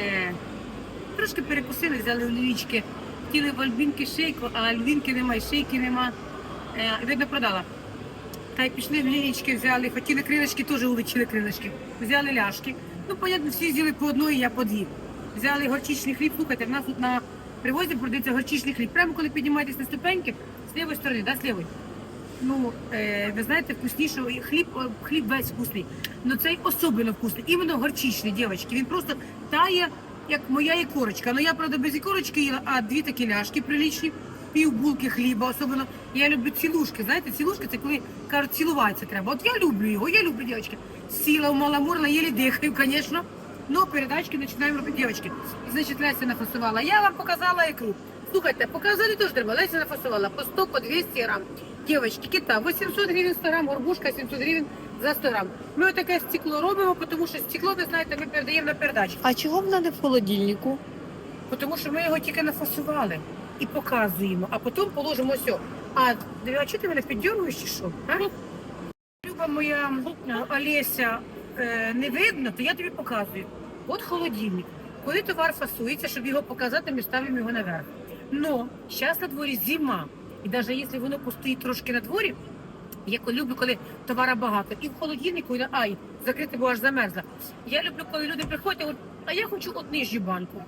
Е, трошки перекусили, взяли олівічки. Хотіли в альбінки шейку, а альбінки немає, шейки нема. Е, видно, продала. Та й пішли в лінічки, взяли, хотіли крилишки, теж уличили крилишки. Взяли ляшки. Ну, понятно, всі з'їли по одної, я по дві. Взяли горчичний хліб. Слухайте, в нас тут на привозі продається горчичний хліб. Прямо коли піднімаєтесь на ступеньки, з лівої сторони, да, з лівої. Ну, е, ви знаєте, вкусніше, хліб, хліб весь вкусний. Ну цей особливо вкусний. Іменно горчичний, дівчатки. Він просто тає, як моя ікорочка. Ну я, правда, без ікорочки їла, а дві такі ляшки приличні, пів булки хліба, особливо. Я люблю цілушки. Знаєте, цілушки це коли кажуть, цілуватися треба. От я люблю його, я люблю, дівчатки. Сіла в маламорла, єлі дихаю, звісно. Ну, передачки починаємо робити, дівчатки. Значить, Леся нафасувала. Я вам показала ікру. Слухайте, показати теж треба. Леся нафасувала по 100, по 200 грам. Дівчатки, кита, 800 гривень 100 грам, горбушка 700 гривень за 100 грам. Ми отаке стекло робимо, тому що стекло, ви знаєте, ми передаємо на передачу. А чого вона не в холодильнику? Тому що ми його тільки нафасували і показуємо, а потім положимо все. А, а чого ти мене піддьоргуєш чи що? А? Люба моя Олеся е, не видно, то я тобі показую. От холодильник. Коли товар фасується, щоб його показати, ми ставимо його наверх. Но зараз на дворі зима. І навіть якщо воно постоїть трошки на дворі, я люблю, коли товара багато. І в холодильнику, і на- ай, закрити, бо аж замерзла. Я люблю, коли люди приходять, говорять, а я хочу от нижню банку.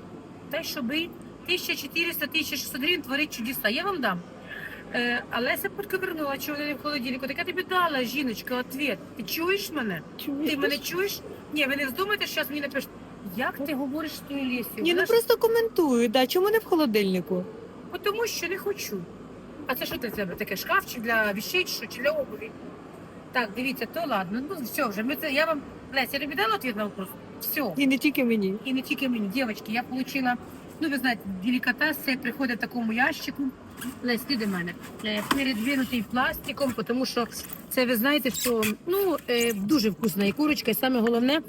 Та щоби 1400-1600 гривень творить чудеса. Я вам дам. Е, а Леся підковернула, що не в холодильнику. Так я тобі дала, жіночка, ответ. Ти чуєш мене? Ти мене чуєш? Ні, ви не вздумайте, що зараз мені напишуть. Як ти говориш з тою Лесією? Ні, Вона ну ж- просто коментую, да. чому не в холодильнику? Тому що не хочу. А це що для тебе таке? Шкафчик для вещей чи що, чи для обуві? Так, дивіться, то ладно. Ну все вже. Ми це я вам Леся, я тобі дала відповідь на вопрос? Все. І не тільки мені. І не тільки мені, дівчатки, я отримала, ну ви знаєте, делікатес приходить в такому ящику. Лесь, ти до мене. Е, Передвинутий пластиком, тому що це ви знаєте, що ну е, дуже вкусна і курочка, і саме головне,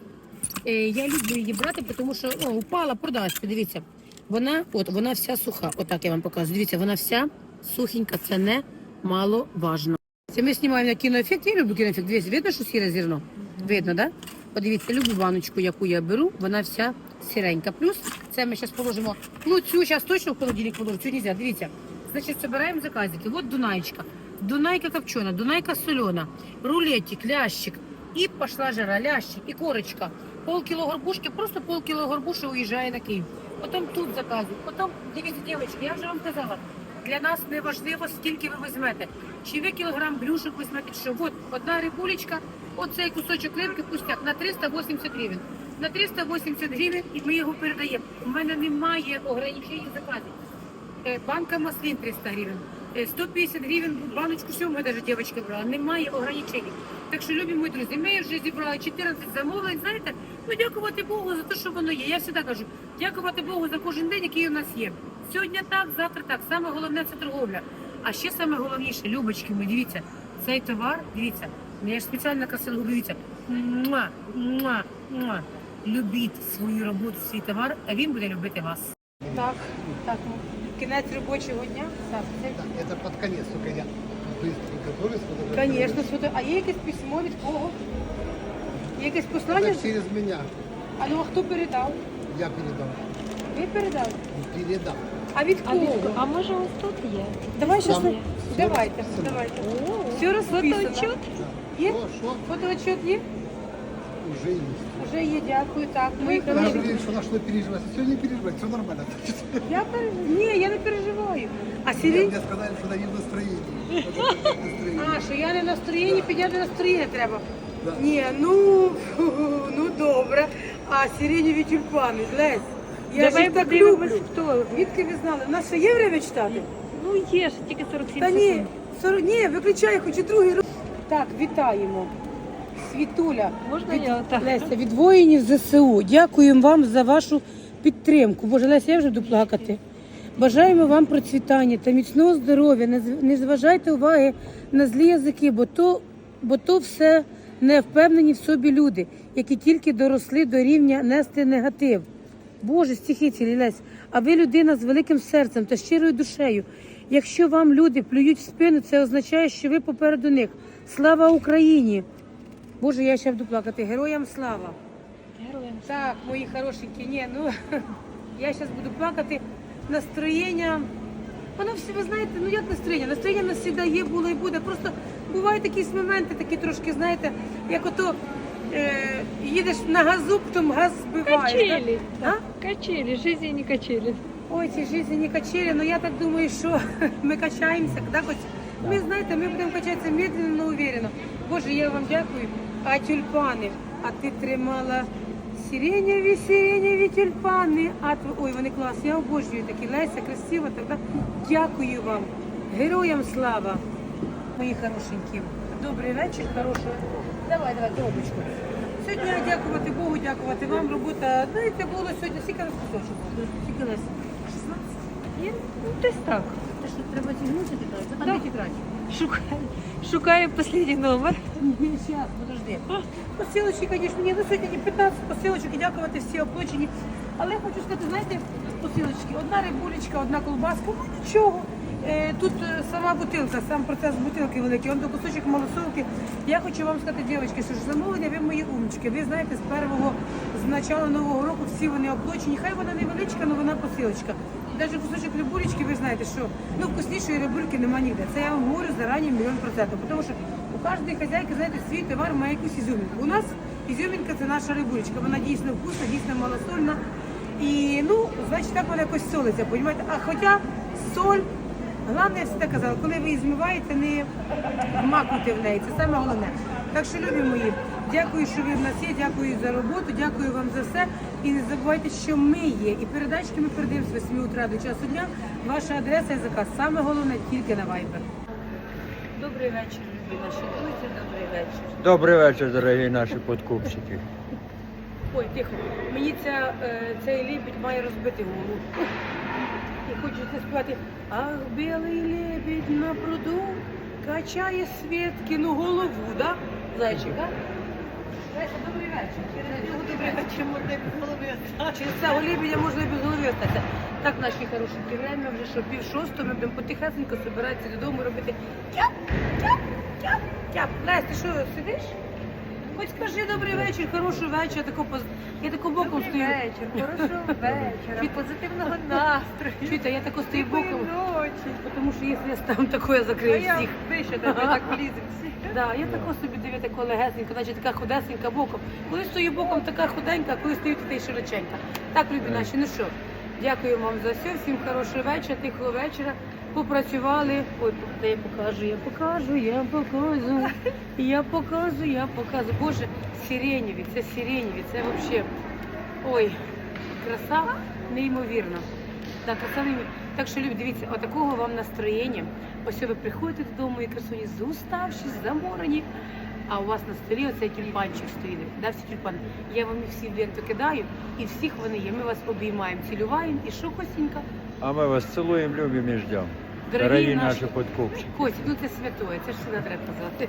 е, я люблю її брати, тому що о, упала, продасться. Дивіться, вона, от вона вся суха. Отак я вам показую. Дивіться, вона вся сухенька, це не мало важно. Це ми знімаємо на кіноефект. Я люблю кіноефект. Дивіться, видно, що сіре зерно? Видно, да? Подивіться, любу баночку, яку я беру, вона вся сіренька. Плюс це ми зараз положимо. Ну, цю зараз точно в холодильник положу, цю нельзя. Дивіться. Значить, збираємо заказики. От Дунаєчка. Дунайка копчена, Дунайка солена, рулетик, лящик. І пішла жара, лящик, і корочка. Полкіло горбушки, просто полкіло горбуші уїжджає на Київ. Потім тут заказують. Потім, дивіться, дівчатки, я вже вам казала, для нас не важливо, скільки ви візьмете. Чи ви кілограм брюшок візьмете, що. От одна рибулечка, оцей кусочок рибки пустяк на 380 гривень. На 380 гривень і ми його передаємо. У мене немає ограничень заказів. Е, Банка маслин 300 гривень. Е, 150 гривень баночку сьомої даже дівчинка брала. Немає ограничень. Так що, любі мої друзі, ми вже зібрали 14 замовлень. Знаєте, ну дякувати Богу за те, що воно є. Я завжди кажу, дякувати Богу за кожен день, який у нас є. Сьогодні так, завтра так. Саме головне це торговля. А ще саме головніше, любочки, мої, дивіться, цей товар, дивіться, ну, я ж спеціально красиво дивіться. Муа, муа, муа. Любіть свою роботу, свій товар, а він буде любити вас. Так, так. Кінець робочого дня. Так, Так, это под конец, только я быстро готовлюсь. потому что Звісно, фото. А є якесь письмо від кого? Є якесь послання? Это через меня А ну а хто передав? я передам. Ви передали? Передам. А від А, від... кого? а може ось тут є? Давай щас. Там Давайте, все давайте. Все розписано. фотоотчет? Є? Фотоотчет є? Уже есть. Уже є, дякую. Так, мої Я хороші. говорю, что на что переживать. Все не переживать, все нормально. Я переживаю. Ні, я не переживаю. А Сірій? мне сказали, что даю настроение. Настроение. А, що я не в настроєнні, підняти настроєння треба. Да. Ні, ну, ну добре. А сиреневі тюльпани, Лесь. Я Давай ж їх так подивимось, люблю. хто. Звідки ви знали? У нас ще є время читати? Ну є ж, тільки 47 Та секунд. ні, 40, ні, виключай, хочу другий раз. Так, вітаємо. Світуля. Можна від, я так? Леся, від воїнів ЗСУ. Дякуємо вам за вашу підтримку. Боже, Леся, я вже буду плакати. Бажаємо вам процвітання та міцного здоров'я. Не з- Не зважайте уваги на злі язики, бо то, бо то все не впевнені в собі люди, які тільки доросли до рівня нести негатив. Боже, стихи цілі Лесь, а ви людина з великим серцем та щирою душею. Якщо вам люди плюють в спину, це означає, що ви попереду них. Слава Україні! Боже, я ще буду плакати. Героям слава! Героям Так, мої хорошенькі, ні, ну я зараз буду плакати. Настроєння. Воно всі, ви знаєте, ну як настроєння? Настроєння в нас завжди є, було і буде. Просто бувають якісь моменти, такі трошки, знаєте, як ото е, їдеш на газу, потім газ збиваєш. Качели. да? Да? Качели, жизненні качели. Ой, ці жизненні качелі, ну я так думаю, що ми качаємося, да, хоч ми знаєте, ми будемо качатися медленно, но уверенно. Боже, я вам дякую. А тюльпани, а ти тримала сиренєві, сиренєві тюльпани. А тв- ой, вони класні, я обожнюю такі. Леся, красиво, так, да? Дякую вам. Героям слава. Мої хорошенькі. Добрий вечір, хорошого. Давай, давай, трубочку. Сьогодні дякувати Богу, дякувати вам. Робота, знаєте, було сьогодні скільки раз кусочок? Скільки Леся? 16? Є? Ну, десь так. Та що, треба тетрадь? Це там Да. тетрадь? Шукаю, шукаю останній номер. Ні, зараз, подожди. Посилочки, звісно, ні, ну сьогодні 15 посилочок і дякувати всі оплачені. Але я хочу сказати, знаєте, посилочки, одна рибулечка, одна колбаска, ну нічого. Е, Тут е, сама бутилка, сам процес бутилки великий, он до кусочок малосолки. Я хочу вам сказати, дівчатки, що ж замовлення, ви мої умнички. Ви знаєте, з першого, з начала нового року всі вони оплачені. Хай вона невеличка, але вона посилочка. Навіть кусочок рибулечки, ви знаєте, що ну вкуснішої рибульки нема ніде. Це я вам говорю зарані мільйон процентів. Тому що у кожної хазяйки, знаєте, свій товар має якусь ізюмінку. У нас ізюмінка це наша рибулечка. Вона дійсно вкусна, дійсно малосольна. І ну, значить, так вона якось солиться, понімаєте? А хоча соль, головне, я завжди казала, коли ви її змиваєте, не вмакуйте в неї. Це саме головне. Так що, любі мої, дякую, що ви в нас є, дякую за роботу, дякую вам за все. І не забувайте, що ми є. І передачки ми передаємо з 8 утра до часу дня. Ваша адреса і заказ. Саме головне тільки на Viber. Добрий вечір, любі наші друзі, добрий вечір. Добрий вечір, дорогі наші подкупщики. Ой, тихо. Мені ця, е, цей лебідь має розбити голову. І хочу заспівати. Ах, білий лебідь на пруду качає Свєткіну голову, да? Зайчик, а? Леся, добрий вечір. Через нього добрий вечір можна без голови остатися. Через цього лебідя можна і без голови остатися. Так, наші хорошенькі, время вже що пів шостого, ми будемо потихесенько збиратися додому робити тяп, тяп, тяп, тяп. Лесь, ти що, сидиш? Хоч скажи добрий вечір, хороший вечір, я тако, поз- я тако боком стою. вечір, хорошого вечора, позитивного настрою. Чуєте, я тако стою боком, ночі. тому що якщо я ставим тако, я закрию всіх. вище тебе так влізем всі. Да, я тако собі дивлю, тако легесенько, значить така худесенька боком. Коли стою боком, така худенька, а коли стою, то та й широченька. Так, любі Так. наші, ну що, дякую вам за все, всім хорошого вечора, тихого вечора. Попрацювали. Ой, я покажу, я покажу, я покажу, я покажу, я покажу. Боже, сиренєві, це сиренєві, це взагалі. Ой, краса неймовірна. Так, краса неймовірна. Так що, любі, дивіться, отакого вам настроєння. Ось ви приходите додому і красуні зуставші, заморені. А у вас на столі оцей тюльпанчик стоїть. Да, всі тюльпани. Я вам їх всі в ленту кидаю, і всіх вони є. Ми вас обіймаємо, цілюваємо. І що, Костінька? А ми вас цілуємо, любимо і ждемо. Дорогі наші- подкупщики. Костя, ну ти святое, це ж не треба казати.